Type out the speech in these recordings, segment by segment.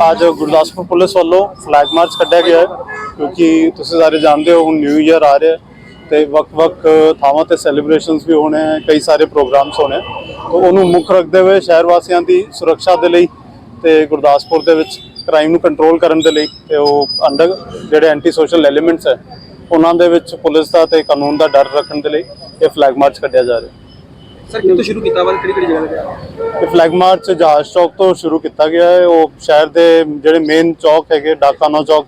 ਅੱਜ ਗੁਰਦਾਸਪੁਰ ਪੁਲਿਸ ਵੱਲੋਂ flag march ਕੱਢਿਆ ਗਿਆ ਹੈ, ਕਿਉਂਕਿ ਤੁਸੀਂ ਸਾਰੇ ਜਾਣਦੇ ਹੋ, ਹੁਣ ਨਿਊ ਇਅਰ ਆ ਰਿਹਾ ਹੈ ਤੇ ਵੱਖ-ਵੱਖ ਥਾਵਾਂ ਤੇ ਸੈਲੀਬ੍ਰੇਸ਼ਨਸ ਵੀ ਹੋਣੇ ਹੈ, ਕਈ ਸਾਰੇ ਪ੍ਰੋਗਰਾਮਸ ਹੋਣੇ ਹੈ। ਉਹਨੂੰ ਮੁੱਖ ਰੱਖਦੇ ਹੋਏ ਸ਼ਹਿਰ ਵਾਸੀਆਂ ਦੀ ਸੁਰੱਖਿਆ ਦੇ ਲਈ ਤੇ ਗੁਰਦਾਸਪੁਰ ਦੇ ਵਿੱਚ ਕ੍ਰਾਈਮ ਨੂੰ ਕੰਟਰੋਲ ਕਰਨ ਦੇ ਲਈ ਤੇ ਉਹ ਅੰਡਰ ਜਿਹੜੇ ਐਂਟੀ ਸੋਸ਼ਲ ਐਲੀਮੈਂਟਸ ਹੈ, ਉਹਨਾਂ ਦੇ ਵਿੱਚ ਪੁਲਿਸ ਦਾ ਤੇ ਕਾਨੂੰਨ ਦਾ ਡਰ ਰੱਖਣ ਦੇ ਲਈ ਇਹ ਫਲੈਗ ਮਾਰਚ ਕੱਢਿਆ ਜਾ ਰਿਹਾ ਸਰ, ਕਿੱਥੋਂ ਸ਼ੁਰੂ ਕੀਤਾ ਵਾ ਕਿਹੜੀ ਕਿਹੜੀ ਜਗ੍ਹਾ ਤੇ? ਗਿਆ ਇਹ ਫਲੈਗ ਮਾਰਚ ਜਹਾਜ਼ ਚੌਕ ਤੋਂ ਸ਼ੁਰੂ ਕੀਤਾ ਗਿਆ ਹੈ। ਉਹ ਸ਼ਹਿਰ ਦੇ ਜਿਹੜੇ ਮੇਨ ਚੌਕ ਹੈਗੇ, ਡਾਕਾਨਾ ਚੌਕ,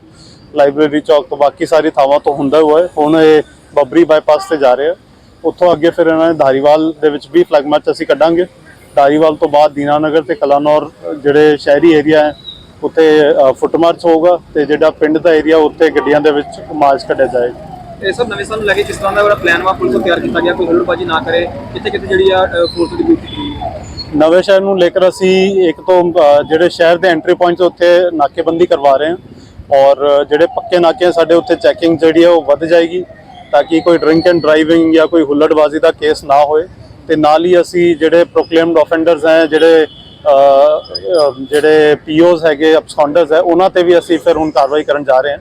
ਲਾਇਬ੍ਰੇਰੀ ਚੌਕ ਤੋਂ ਬਾਕੀ ਸਾਰੀ ਥਾਵਾਂ ਤੋਂ ਹੁੰਦਾ ਹੋਇਆ ਹੈ। ਹੁਣ ਇਹ ਬੱਬਰੀ ਬਾਈਪਾਸ ਤੇ ਜਾ ਰਿਹਾ ਉੱਥੋਂ ਅੱਗੇ ਫਿਰ ਇਹਨਾਂ ਨੇ ਧਾਰੀਵਾਲ ਦੇ ਵਿੱਚ ਵੀ ਫਲੈਗ ਮਾਰਚ ਅਸੀਂ ਕੱਢਾਂਗੇ। ਧਾਰੀਵਾਲ ਤੋਂ ਬਾਅਦ ਦੀਨਾਨਗਰ ਤੇ ਕਲਾਨੌਰ, ਜਿਹੜੇ ਸ਼ਹਿਰੀ ਏਰੀਆ ਹੈ, ਉੱਥੇ ਫੁੱਟ ਮਾਰਚ ਹੋਊਗਾ ਤੇ ਜਿਹੜਾ ਪਿੰਡ ਦਾ ਏਰੀਆ ਉੱਥੇ ਗੱਡੀਆਂ ਦੇ ਵਿੱਚ ਮਾਰਚ ਕੱਢਿਆ ਜਾਏਗਾ। ਇਹ ਸਭ ਨਵੇਂ ਸਾਲ ਨੂੰ ਲੈ ਕੇ ਕਿਸ ਤਰ੍ਹਾਂ ਦਾ ਪਲਾਨ ਵਾ ਪੁਲਿਸ ਨੂੰ ਤਿਆਰ ਕੀਤਾ ਗਿਆ ਕੋਈ ਹੁਲੜਬਾਜੀ ਨਾ ਕਰੇ ਕਿੱਥੇ ਕਿੱਥੇ ਜਿਹੜੀ ਆ ਫੋਰਸ ਦੀ ਡਿਊਟੀ ਕੀਤੀ ਨਵੇਂ ਸ਼ਹਿਰ ਨੂੰ ਲੈ ਕੇ ਅਸੀਂ ਇੱਕ ਤੋਂ ਜਿਹੜੇ ਸ਼ਹਿਰ ਦੇ ਐਂਟਰੀ ਪੁਆਇੰਟਸ ਉੱਥੇ ਨਾਕੇਬੰਦੀ ਕਰਵਾ ਰਹੇ ਹਾਂ ਔਰ ਜਿਹੜੇ ਪੱਕੇ ਨਾਕੇ ਸਾਡੇ ਉੱਥੇ ਚੈਕਿੰਗ ਜਿਹੜੀ ਹੈ ਉਹ ਵੱਧ ਜਾਏਗੀ ਤਾਂ ਕਿ ਕੋਈ ਡਰਿੰਕ ਐਂਡ ਡਰਾਈਵਿੰਗ ਜਾਂ ਕੋਈ ਹੁੱਲੜਬਾਜ਼ੀ ਦਾ ਕੇਸ ਨਾ ਹੋਏ ਤੇ ਨਾਲ ਹੀ ਅਸੀਂ ਜਿਹੜੇ ਪ੍ਰੋਕਲੇਮਡ ਆਫੈਂਡਰਸ ਹੈ ਜਿਹੜੇ ਅ, ਅ, ਜਿਹੜੇ ਪੀਓਸ ਹੈਗੇ ਅਬਸਕੌਂਡਰਸ ਹੈ ਉਹਨਾਂ ਤੇ ਵੀ ਅਸੀਂ ਫਿਰ ਹੁਣ ਕਾਰਵਾਈ ਕਰਨ ਜਾ ਰਹੇ ਹਾਂ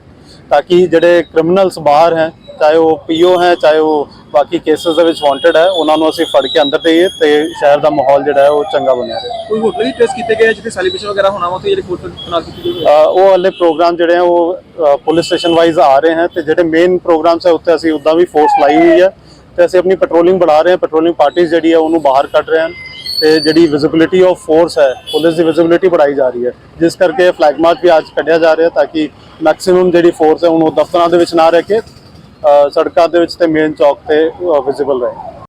ਤਾਂ ਕਿ ਜਿਹੜੇ ਕ੍ਰਿਮੀਨਲਸ ਬਾਹਰ ਹੈ ਚਾਹੇ ਉਹ ਪੀਓ ਹੈ ਚਾਹੇ ਉਹ ਬਾਕੀ ਕੇਸਸ ਦੇ ਵਿੱਚ ਵਾਂਟਡ ਹੈ ਉਹਨਾਂ ਨੂੰ ਅਸੀਂ ਫੜ ਕੇ ਅੰਦਰ ਦੇਈਏ ਤੇ ਸ਼ਹਿਰ ਦਾ ਮਾਹੌਲ ਜਿਹੜਾ ਹੈ ਉਹ ਚੰਗਾ ਬਣਿਆ ਰਹੇ। ਕੋਈ ਹੋਟਲ ਵੀ ਟੈਸਟ ਕੀਤੇ ਗਏ ਜਿੱਥੇ ਸੈਲੀਬ੍ਰੇਸ਼ਨ ਵਗੈਰਾ ਹੋਣਾ ਵਾ? ਉੱਥੇ ਜਿਹੜੀ ਫੋਰਸ ਤਨਾਤ ਕੀਤੀ ਅ, ਉਹ ਵਾਲੇ ਪ੍ਰੋਗਰਾਮ ਜਿਹੜੇ ਆ ਉਹ ਪੁਲਿਸ ਸਟੇਸ਼ਨ ਵਾਈਜ਼ ਆ ਰਹੇ ਹਨ ਤੇ ਜਿਹੜੇ ਮੇਨ ਪ੍ਰੋਗਰਾਮਸ ਹੈ ਉੱਥੇ ਅਸੀਂ ਉਦਾਂ ਵੀ ਫੋਰਸ ਲਾਈ ਹੋਈ ਹੈ ਤੇ ਅਸੀਂ ਆਪਣੀ ਪੈਟਰੋਲਿੰਗ ਵਧਾ ਰਹੇ ਹਾਂ। ਪੈਟਰੋਲਿੰਗ ਪਾਰਟੀਆਂ ਜਿਹੜੀ ਹੈ ਉਹਨੂੰ ਬਾਹਰ ਕੱਢ ਰਹੇ ਹਨ ਤੇ ਜਿਹੜੀ ਵਿਜ਼ਿਬਿਲਿਟੀ ਆਫ ਫੋਰਸ ਹੈ ਪੁਲਿਸ ਦੀ ਵਿਜ਼ਿਬਿਲਿਟੀ ਵਧਾਈ ਜਾ ਰਹੀ ਹੈ। ਜਿਸ ਕਰਕੇ ਫਲੈਗ ਮਾਰਚ ਵੀ ਅੱਜ ਕੱਢਿਆ ਜਾ ਰਿਹਾ ਤਾਂ ਕਿ ਮੈਕਸਿਮਮ ਜਿਹੜੀ ਫੋਰਸ ਹੈ ਉਹਨੂੰ ਦਫ਼ਤਰਾਂ ਦੇ ਵਿੱਚ ਨਾ ਰਹਿ ਕੇ ਸੜਕਾਂ ਦੇ ਵਿੱਚ ਤੇ ਮੇਨ ਚੌਕ ਤੇ ਵਿਜ਼ਿਬਲ ਰਹੇ।